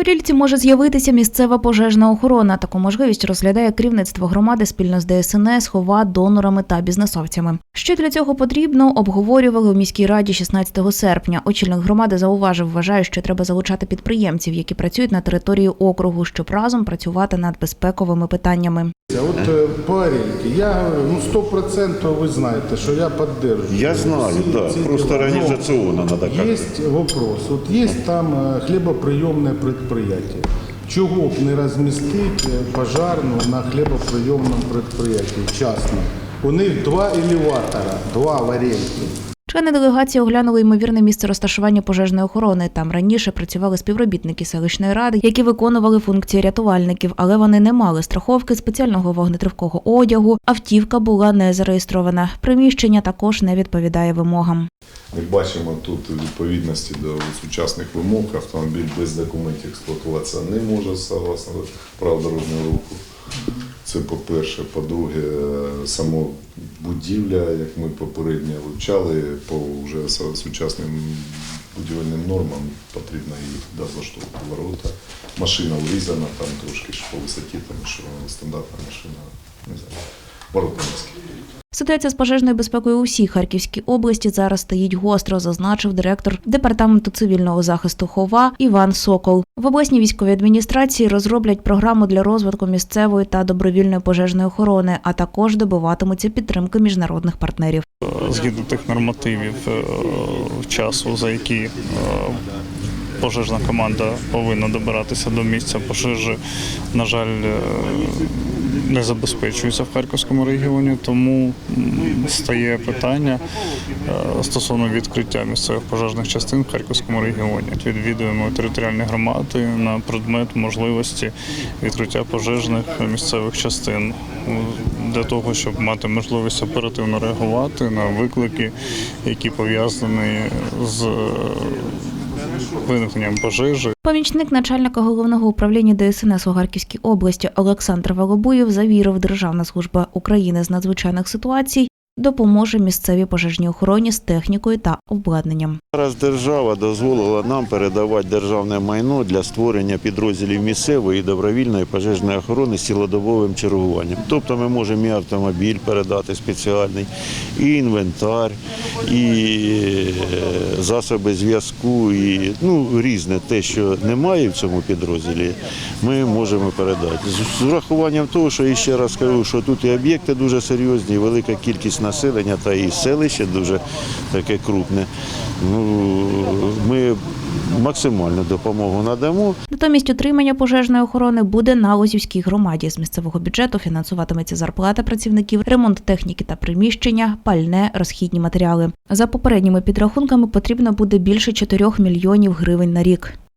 Говорільці може з'явитися місцева пожежна охорона. Таку можливість розглядає керівництво громади спільно з ДСНС, хова, донорами та бізнесовцями. Що для цього потрібно, обговорювали у міській раді 16 серпня. Очільник громади зауважив, вважає, що треба залучати підприємців, які працюють на території округу, щоб разом працювати над безпековими питаннями. От е, по Орельке, я ну 100% ви знаєте, що я підтримую. Я знаю, да, просто организационно надо как-то. Есть вопрос. Вот есть там э, хлебоприемное предприятие. Чого б не розмістити пожарну на хлібоприйомному предприятии, частному? У них два елеватора, два в Орельке. Члени делегації оглянули ймовірне місце розташування пожежної охорони. Там раніше працювали співробітники селищної ради, які виконували функції рятувальників, але вони не мали страховки спеціального вогнетривкого одягу. Автівка була не зареєстрована. Приміщення також не відповідає вимогам. Як бачимо, тут відповідності до сучасних вимог автомобіль без документів експлуатуватися не може согласно правил дорожнього руху. Це по-перше. По-друге, само будівля, як ми попередньо вивчали, по вже сучасним будівельним нормам потрібно її влаштовувати ворота. Машина урізана там трошки ж по висоті, тому що стандартна машина, не знаю, ворота низькі. Ситуація з пожежною безпекою у всій Харківській області зараз стоїть гостро, зазначив директор департаменту цивільного захисту Хова Іван Сокол. В обласній військовій адміністрації розроблять програму для розвитку місцевої та добровільної пожежної охорони, а також добиватимуться підтримки міжнародних партнерів. згідно тих нормативів е, часу, за які е, пожежна команда повинна добиратися до місця пожежі, на жаль, е, не забезпечується в Харківському регіоні, тому стає питання е, стосовно відкриття місцевих пожежних частин в Харківському регіоні. Відвідуємо територіальні громади на предмет можливості відкриття пожежних місцевих частин для того, щоб мати можливість оперативно реагувати на виклики, які пов'язані з е, виникненням пожежі. Помічник начальника головного управління ДСНС у Харківській області Олександр Волобуєв завірив, Державна служба України з надзвичайних ситуацій допоможе місцевій пожежній охороні з технікою та обладнанням. Зараз держава дозволила нам передавати державне майно для створення підрозділів місцевої і добровільної пожежної охорони з цілодобовим чергуванням. Тобто ми можемо і автомобіль передати спеціальний, і інвентар, і е, засоби зв'язку, і ну, різне те, що немає в цьому підрозділі, ми можемо передати. З- урахуванням того, що і ще раз кажу, що тут і об'єкти дуже серйозні, і велика кількість населення, та і селище дуже таке крупне. Ну, ми максимальну допомогу надамо. Натомість утримання пожежної охорони буде на Лозівській громаді. З місцевого бюджету фінансуватиметься зарплата працівників, ремонт техніки та приміщення, пальне, розхідні матеріали. За попередніми підрахунками потрібно буде більше 4 мільйонів гривень на рік.